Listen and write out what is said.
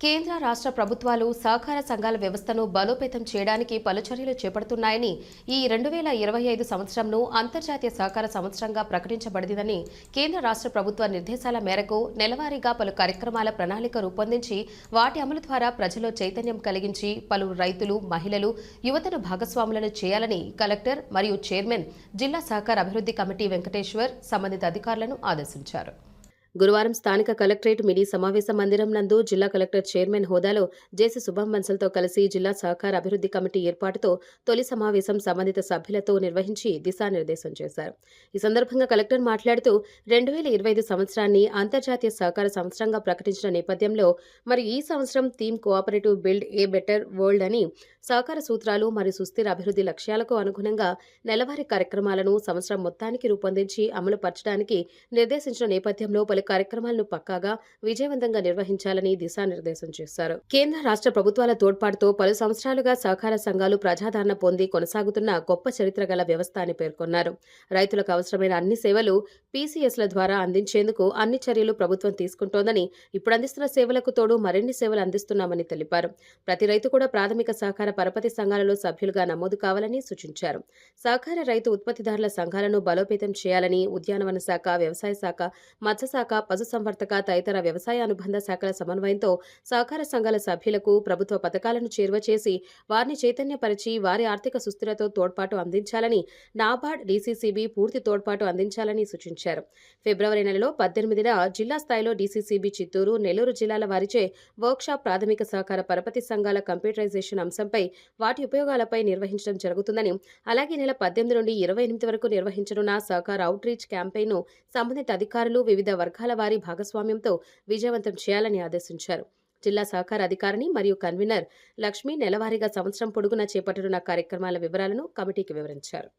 కేంద్ర రాష్ట్ర ప్రభుత్వాలు సహకార సంఘాల వ్యవస్థను బలోపేతం చేయడానికి పలు చర్యలు చేపడుతున్నాయని ఈ రెండు వేల ఇరవై ఐదు సంవత్సరంను అంతర్జాతీయ సహకార సంవత్సరంగా ప్రకటించబడిందని కేంద్ర రాష్ట్ర ప్రభుత్వ నిర్దేశాల మేరకు నెలవారీగా పలు కార్యక్రమాల ప్రణాళిక రూపొందించి వాటి అమలు ద్వారా ప్రజల్లో చైతన్యం కలిగించి పలు రైతులు మహిళలు యువతను భాగస్వాములను చేయాలని కలెక్టర్ మరియు చైర్మన్ జిల్లా సహకార అభివృద్ధి కమిటీ వెంకటేశ్వర్ సంబంధిత అధికారులను ఆదేశించారు. గురువారం స్థానిక కలెక్టరేట్ మినీ సమావేశ మందిరం నందు జిల్లా కలెక్టర్ చైర్మన్ హోదాలో జేసీ శుభం బన్సల్తో కలిసి జిల్లా సహకార అభివృద్ధి కమిటీ ఏర్పాటుతో తొలి సమావేశం సంబంధిత సభ్యులతో నిర్వహించి దిశానిర్దేశం చేశారు. ఈ సందర్భంగా కలెక్టర్ మాట్లాడుతూ రెండు వేల ఇరవై ఐదు సంవత్సరాన్ని అంతర్జాతీయ సహకార సంవత్సరంగా ప్రకటించిన నేపథ్యంలో మరి ఈ సంవత్సరం theme cooperative build a better world అని సహకార సూత్రాలు మరియు సుస్థిర అభివృద్ధి లక్ష్యాలకు అనుగుణంగా నెలవారీ కార్యక్రమాలను సంవత్సరం మొత్తానికి రూపొందించి అమలు పరచడానికి నిర్దేశించిన నేపథ్యంలో పలు కార్యక్రమాలను పక్కాగా విజయవంతంగా నిర్వహించాలని దిశానిర్దేశం చేశారు. కేంద్ర రాష్ట్ర ప్రభుత్వాల తోడ్పాటుతో పలు సంవత్సరాలుగా సహకార సంఘాలు ప్రజాదరణ పొంది కొనసాగుతున్న గొప్ప చరిత్ర గల వ్యవస్థ అని పేర్కొన్నారు. రైతులకు అవసరమైన అన్ని సేవలు పీసీఎస్ల ద్వారా అందించేందుకు అన్ని చర్యలు ప్రభుత్వం తీసుకుంటోందని ఇప్పుడు అందిస్తున్న సేవలకు తోడు మరిన్ని సేవలు అందిస్తున్నామని తెలిపారు. ప్రతి రైతు కూడా ప్రాథమిక సహకార పరపతి సంఘాలలో సభ్యులుగా నమోదు కావాలని సూచించారు. సహకార రైతు ఉత్పత్తిదారుల సంఘాలను బలోపేతం చేయాలని ఉద్యానవన శాఖ వ్యవసాయ శాఖ మత్స్యశాఖ పశుసంవర్ధక తదితర వ్యవసాయ అనుబంధ శాఖల సమన్వయంతో సహకార సంఘాల సభ్యులకు ప్రభుత్వ పథకాలను చేరువ చేసి వారిని చైతన్యపరిచి వారి ఆర్థిక సుస్థిరతో తోడ్పాటు అందించాలని నాబార్డ్ డీసీసీబీ పూర్తి తోడ్పాటు అందించాలని సూచించారు. ఫిబ్రవరి నెలలో పద్దెనిమిదిన జిల్లా స్థాయిలో డీసీసీబీ చిత్తూరు నెల్లూరు జిల్లాల వారిచే వర్క్షాప్ ప్రాథమిక సహకార పరపతి సంఘాల కంప్యూటరైజేషన్ అంశంపై వాటి ఉపయోగాలపై నిర్వహించడం జరుగుతుందని అలాగే నెల పద్దెనిమిది నుండి ఇరవై ఎనిమిది వరకు నిర్వహించనున్న సహకార అవుట్ రీచ్ క్యాంపెయిన్ను సంబంధిత అధికారులు వివిధ వర్గాల వారి భాగస్వామ్యంతో విజయవంతం చేయాలని ఆదేశించారు. జిల్లా సహకార అధికారిని మరియు కన్వీనర్ లక్ష్మి నెలవారీగా సంవత్సరం పొడుగునా చేపట్టనున్న కార్యక్రమాల వివరాలను కమిటీకి వివరించారు.